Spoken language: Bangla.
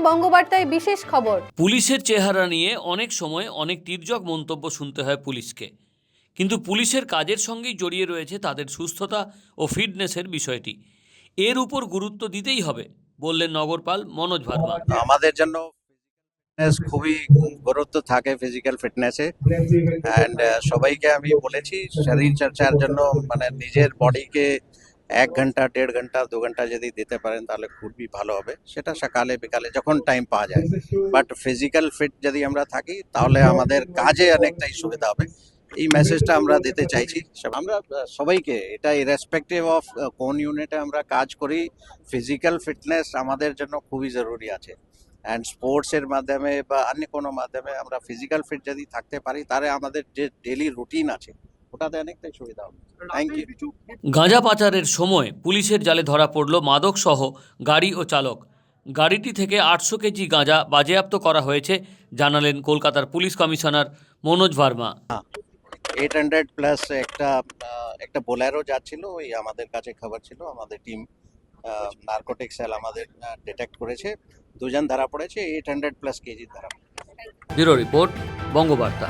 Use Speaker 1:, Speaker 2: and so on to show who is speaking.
Speaker 1: বঙ্গবার্তায় বিশেষ খবর।
Speaker 2: পুলিশের চেহারা নিয়ে অনেক সময় অনেক তির্যক মন্তব্য শুনতে হয় পুলিশকে। কিন্তু পুলিশের কাজের সঙ্গেই জড়িয়ে রয়েছে তাদের সুস্থতা ও ফিটনেসের বিষয়টি। এর উপর গুরুত্ব দিতেই হবে বললেন নগরপাল মনোজ ভার্মা।
Speaker 3: আমাদের জন্য ফিটনেস খুবই গুরুত্ব থাকে ফিজিক্যাল ফিটনেসে অ্যান্ড সবাইকে আমি বলেছি শরীর চর্চার জন্য মানে নিজের বডিকে এক ঘণ্টা, দেড় ঘণ্টা, দু ঘণ্টা যদি দিতে পারেন তাহলে খুবই ভালো হবে। সেটা সকালে, বিকালে যখন টাইম পাওয়া যায়। বাট ফিজিক্যাল ফিট যদি আমরা থাকি, তাহলে আমাদের কাজে অনেকটাই সুবিধা হবে। এই মেসেজটা আমরা দিতে চাইছি। আমরা, সবাইকে এটা ইরেসপেক্টিভ অফ কোন ইউনিটে আমরা কাজ করি ফিজিক্যাল ফিটনেস আমাদের জন্য খুবই জরুরি আছে। অ্যান্ড স্পোর্টসের মাধ্যমে বা অন্য কোনো মাধ্যমে আমরা ফিজিক্যাল ফিট যদি থাকতে পারি, তাহলে আমাদের যে ডেলি রুটিন আছে, ওটাতে অনেকটাই সুবিধা হবে। থ্যাংক ইউ
Speaker 2: গাঁজা পাচারের সময় পুলিশের জালে ধরা পড়ল মাদকসহ গাড়ি ও চালক। গাড়িটি থেকে আটশো কেজি গাঁজা বাজেয়াপ্ত করা হয়েছে জানালেন কলকাতার police commissioner Manoj Verma.
Speaker 3: Eight hundred plus একটা একটা বোলেরো যাচ্ছিল ওই আমাদের কাছে খবর ছিল আমাদের টিম নার্কোটিক সেল আমাদের ডিটেক্ট করেছে। দুজন ধরা পড়েছে এইট হান্ড্রেড প্লাস কেজি ধরা
Speaker 2: ব্যুরো রিপোর্ট বঙ্গবার্তা।